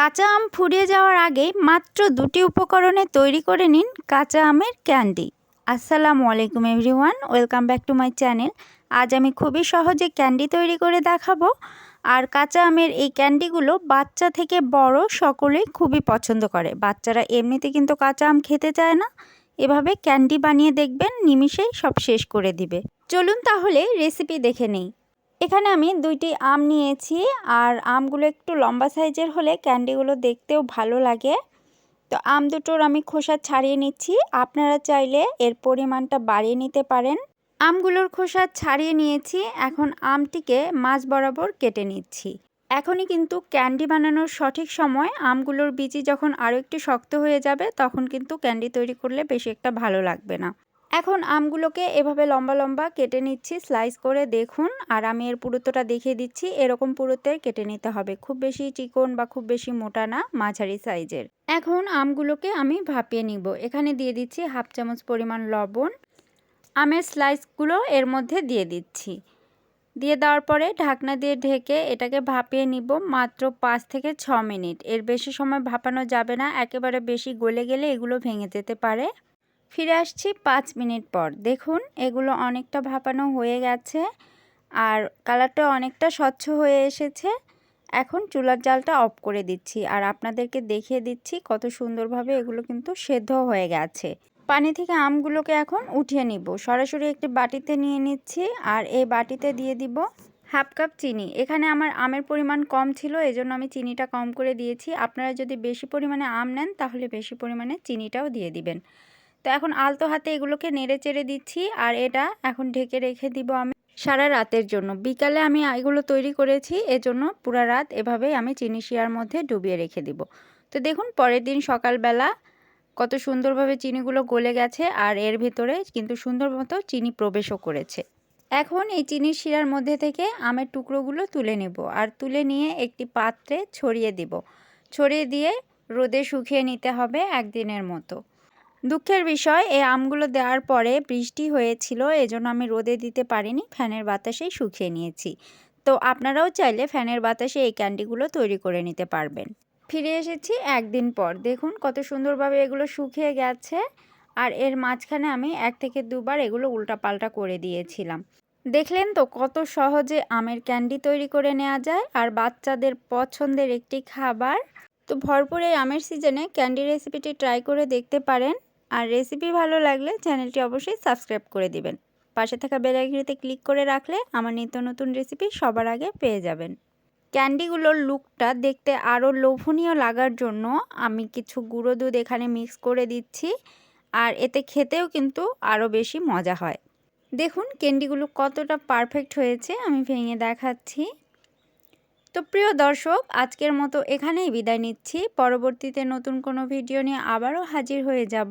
কাঁচা আম ফুরিয়ে যাওয়ার আগে মাত্র দুটি উপকরণে তৈরি করে নিন কাঁচা আমের ক্যান্ডি। আসসালামু আলাইকুম everyone, welcome back to my channel. আজ আমি খুবই সহজে ক্যান্ডি তৈরি করে দেখাবো। আর কাঁচা আমের এই ক্যান্ডিগুলো বাচ্চা থেকে বড় সকলেই খুবই পছন্দ করে। বাচ্চারা এমনিতে কিন্তু কাঁচা আম খেতে চায় না। এভাবে ক্যান্ডি বানিয়ে দেখবেন, নিমিষেই সব শেষ করে দিবে। চলুন তাহলে রেসিপি দেখে নেই। এখানে আমি দুইটি আম নিয়েছি আর আমগুলো একটু লম্বা সাইজের হলে ক্যান্ডিগুলো দেখতেও ভালো লাগে। তো আম দুটোর আমি খোসা ছাড়িয়ে নিচ্ছি। আপনারা চাইলে এর পরিমাণটা বাড়িয়ে নিতে পারেন। আমগুলোর খোসা ছাড়িয়ে নিয়েছি। এখন আমটিকে মাছ বরাবর কেটে নিচ্ছি। এখনই কিন্তু ক্যান্ডি বানানোর সঠিক সময় আমগুলোর বিচি যখন আরও একটু শক্ত হয়ে যাবে, তখন কিন্তু ক্যান্ডি তৈরি করলে বেশি একটা ভালো লাগবে না। এখন আমগুলোকে এভাবে লম্বা লম্বা কেটে নিচ্ছি স্লাইস করে দেখুন। আর আমি এর পুরুত্বটা দেখিয়ে দিচ্ছি, এরকম পুরুত্বের কেটে নিতে হবে। খুব বেশি চিকন বা খুব বেশি মোটা না, মাঝারি সাইজের। এখন আমগুলোকে আমি ভাপিয়ে নিব। এখানে দিয়ে দিচ্ছি হাফ চামচ পরিমাণ লবণ। আমের স্লাইসগুলো এর মধ্যে দিয়ে দিচ্ছি। দিয়ে দেওয়ার পরে ঢাকনা দিয়ে ঢেকে এটাকে ভাপিয়ে নিব মাত্র পাঁচ থেকে ছ মিনিট। এর বেশি সময় ভাপানো যাবে না, একেবারে বেশি গলে গেলে এগুলো ভেঙে যেতে পারে। ফিরে আসছি পাঁচ মিনিট পর। দেখুন, এগুলো অনেকটা ভাপানো হয়ে গেছে আর কালারটা অনেকটা স্বচ্ছ হয়ে এসেছে। এখন চুলার জালটা অফ করে দিচ্ছি আর আপনাদেরকে দেখিয়ে দিচ্ছি কত সুন্দরভাবে এগুলো কিন্তু সেদ্ধ হয়ে গেছে। পানি থেকে আমগুলোকে এখন উঠিয়ে নিব। সরাসরি একটি বাটিতে নিয়ে নিচ্ছি আর এই বাটিতে দিয়ে দিব হাফ কাপ চিনি। এখানে আমার আমের পরিমাণ কম ছিল, এজন্য আমি চিনিটা কম করে দিয়েছি। আপনারা যদি বেশি পরিমাণে আম নেন, তাহলে বেশি পরিমাণে চিনিটাও দিয়ে দিবেন। তো এখন আলতো হাতে এগুলোকে নেড়ে চেড়ে দিচ্ছি আর এটা এখন ঢেকে রেখে দিব আমি সারা রাতের জন্য। বিকালে আমি এগুলো তৈরি করেছি, এজন্য পুরা রাত এভাবেই আমি চিনি শিয়ার মধ্যে ডুবিয়ে রেখে দিব। তো দেখুন, পরের দিন সকালবেলা কত সুন্দরভাবে চিনিগুলো গলে গেছে আর এর ভেতরে কিন্তু সুন্দর মতো চিনি প্রবেশও করেছে। এখন এই চিনির শিরার মধ্যে থেকে আমের টুকরোগুলো তুলে নেব আর তুলে নিয়ে একটি পাত্রে ছড়িয়ে দিব। ছড়িয়ে দিয়ে রোদে শুকিয়ে নিতে হবে একদিনের মতো। দুঃখের বিষয়, এই আমগুলো দেওয়ার পরে বৃষ্টি হয়েছিল, এজন্য আমি রোদে দিতে পারিনি, ফ্যানের বাতাসেই শুকিয়ে নিয়েছি। তো আপনারাও চাইলে ফ্যানের বাতাসে এই ক্যান্ডিগুলো তৈরি করে নিতে পারবেন। ফিরে এসেছি একদিন পর। দেখুন কত সুন্দরভাবে এগুলো শুকিয়ে গেছে, আর এর মাঝখানে আমি এক থেকে দুবার এগুলো উল্টাপাল্টা করে দিয়েছিলাম। দেখলেন তো কত সহজে আমের ক্যান্ডি তৈরি করে নেওয়া যায়, আর বাচ্চাদের পছন্দের একটি খাবার। তো ভরপুর এই আমের সিজনে ক্যান্ডি রেসিপিটি ট্রাই করে দেখতে পারেন। আর রেসিপি ভালো লাগলে চ্যানেলটি অবশ্যই সাবস্ক্রাইব করে দিবেন। পাশে থাকা বেলাইকনিতে ক্লিক করে রাখলে আমার নিত্য নতুন রেসিপি সবার আগে পেয়ে যাবেন। ক্যান্ডিগুলোর লুকটা দেখতে আরও লোভনীয় লাগার জন্য আমি কিছু গুঁড়ো দুধ এখানে মিক্স করে দিচ্ছি আর এতে খেতেও কিন্তু আরও বেশি মজা হয়। দেখুন ক্যান্ডিগুলো কতটা পারফেক্ট হয়েছে, আমি ভেঙে দেখাচ্ছি। তো প্রিয় দর্শক, আজকের মতো এখানেই বিদায় নিচ্ছি। পরবর্তীতে নতুন কোনো ভিডিও নিয়ে আবারও হাজির হয়ে যাব।